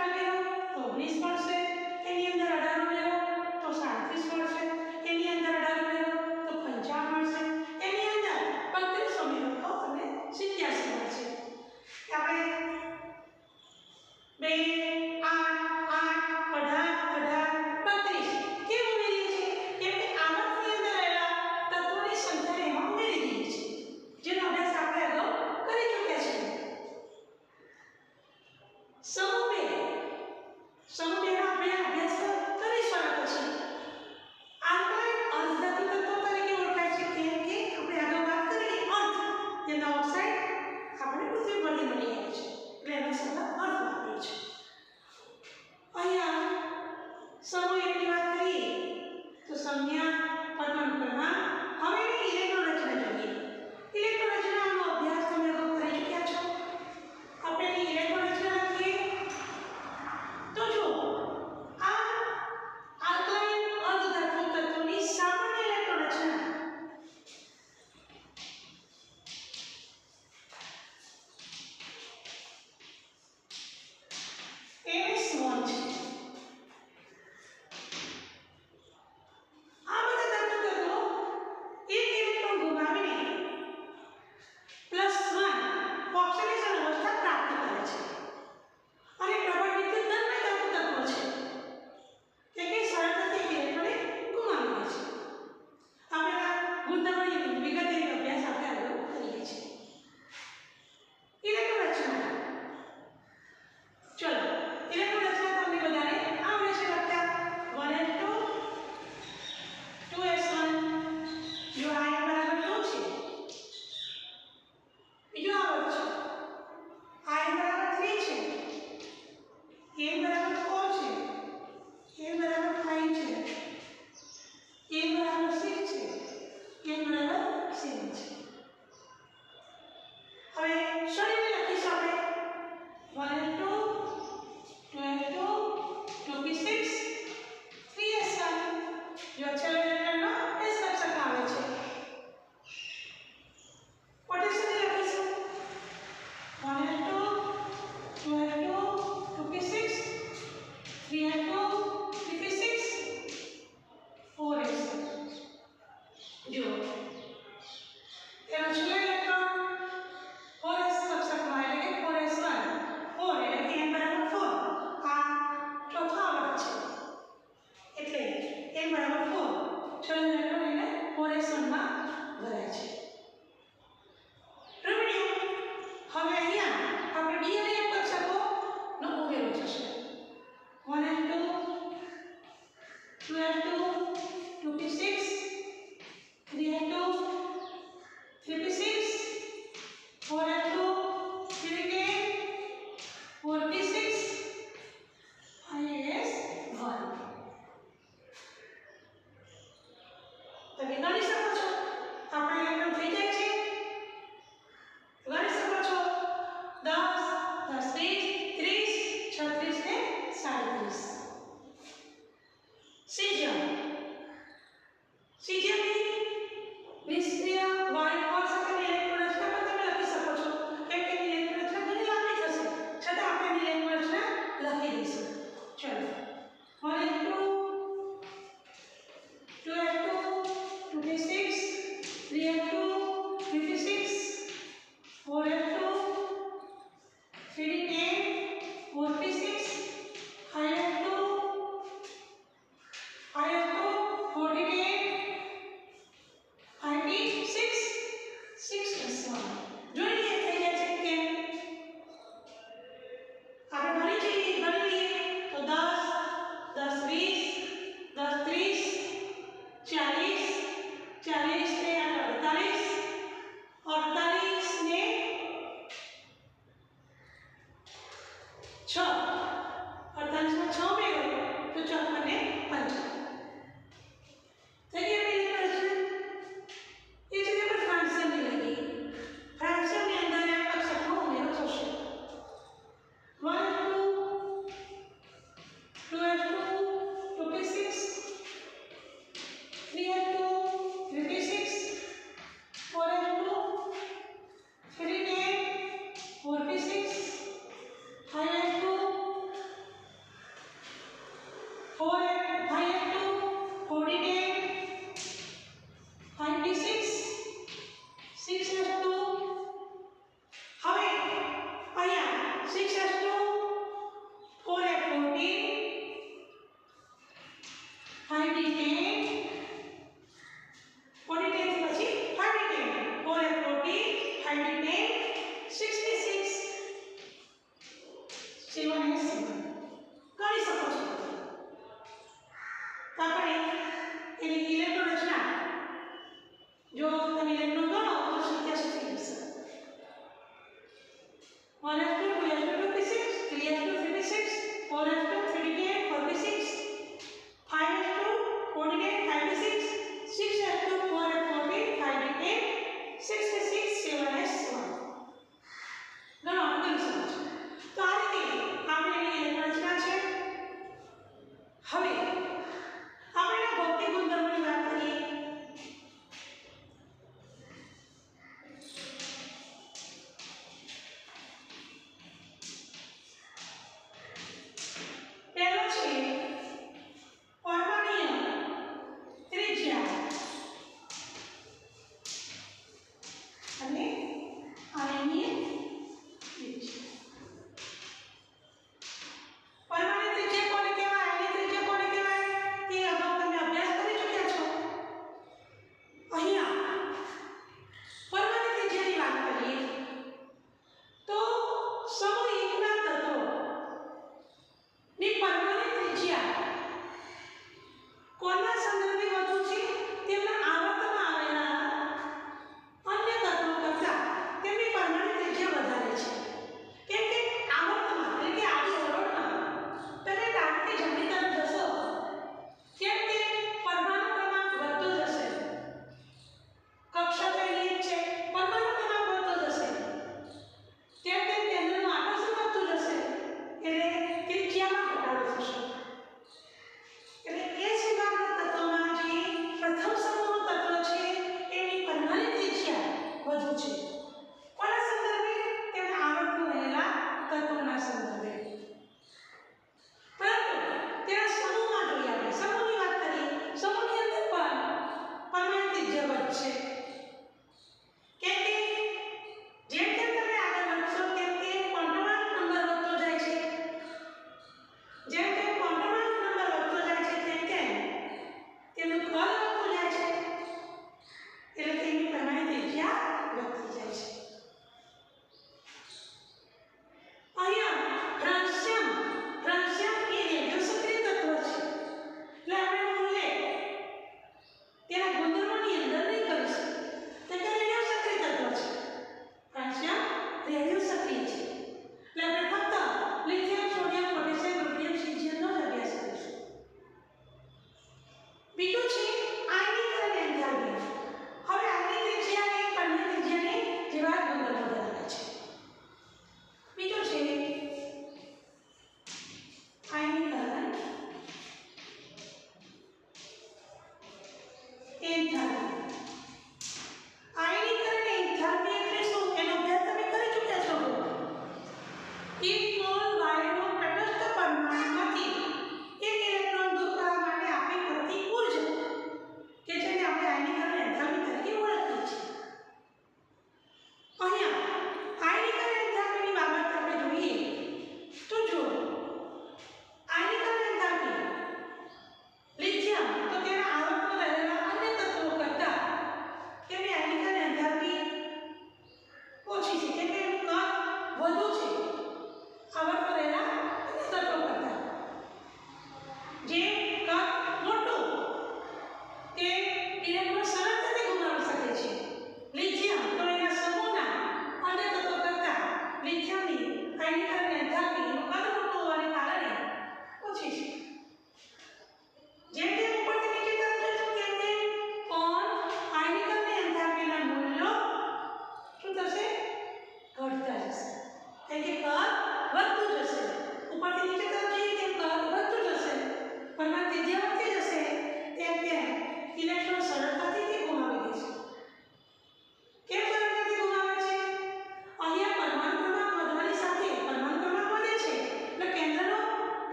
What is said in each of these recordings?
તો ઓગણીસ મળશે એની અંદર અઢાર લેવો તો સાડત્રીસ મળશે એની અંદર અઢાર લેવો તો પંચાવન મળશે એની અંદર બત્રીસો મેળવો તો તમને સિત્યાસી મળશે છ જેટલો એને કોરેશનમાં ભરાય છે 46 1 has to 2 has to 56, 3 has to 56, 4 has to 38, 46. ter na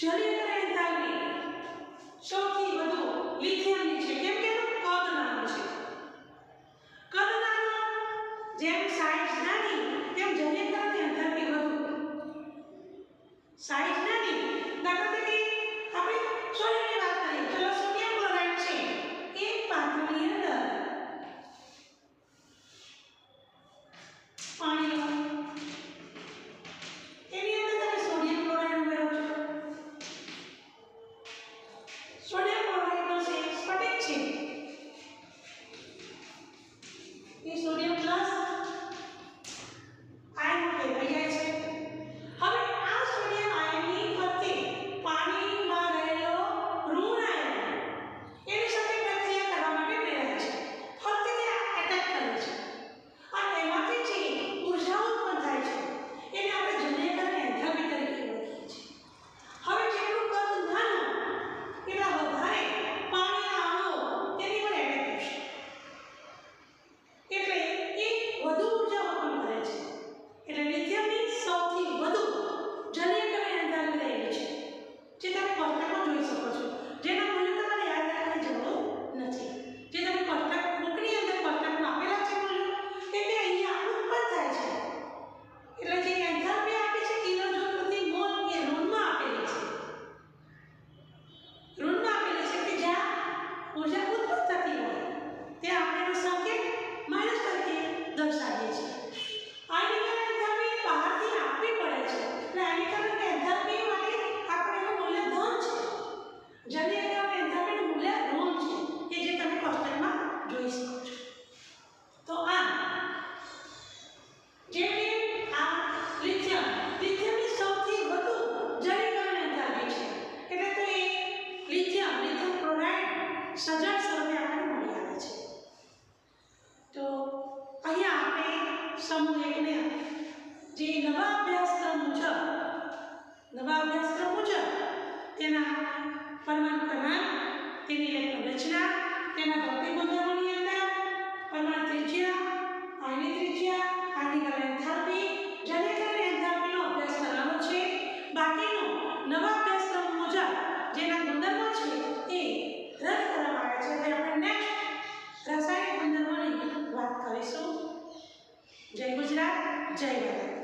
જલીય એન્થાલ્પી સૌથી વધુ લિથિયમની છે. કેમ કે એનું છે. કદ જેમ સાઇઝ નાની, તેમ જલીયતાની એન્થાલ્પી સાઇઝ નાની આપણે સોડિયમની વાત કરીએ ચલો સોડિયમ ક્લોરાઇડ છે? એક પાત્રની અંદર করছি તેના પરમાણુ ક્રમાંક તેની ઇલેક્ટ્રોન રચના, તેના ભૌતિક બંધારણોની અંદર, પરમાણુ ત્રિજ્યા આની ત્રિજ્યા આની કલર એન્થાલ્પી જનરેટર એન્થાલ્પીનો અભ્યાસ કરવાનો છે. બાકીનો નવા અભ્યાસક્રમ મુજબ જેના ગુણધર્મો છે એ રદ કરવામાં આવે છે. તે આપણે નેક્સ્ટ રાસાયણિક ગુણધર્મોની વાત કરીશું. જય ગુજરાત, જય ભારત.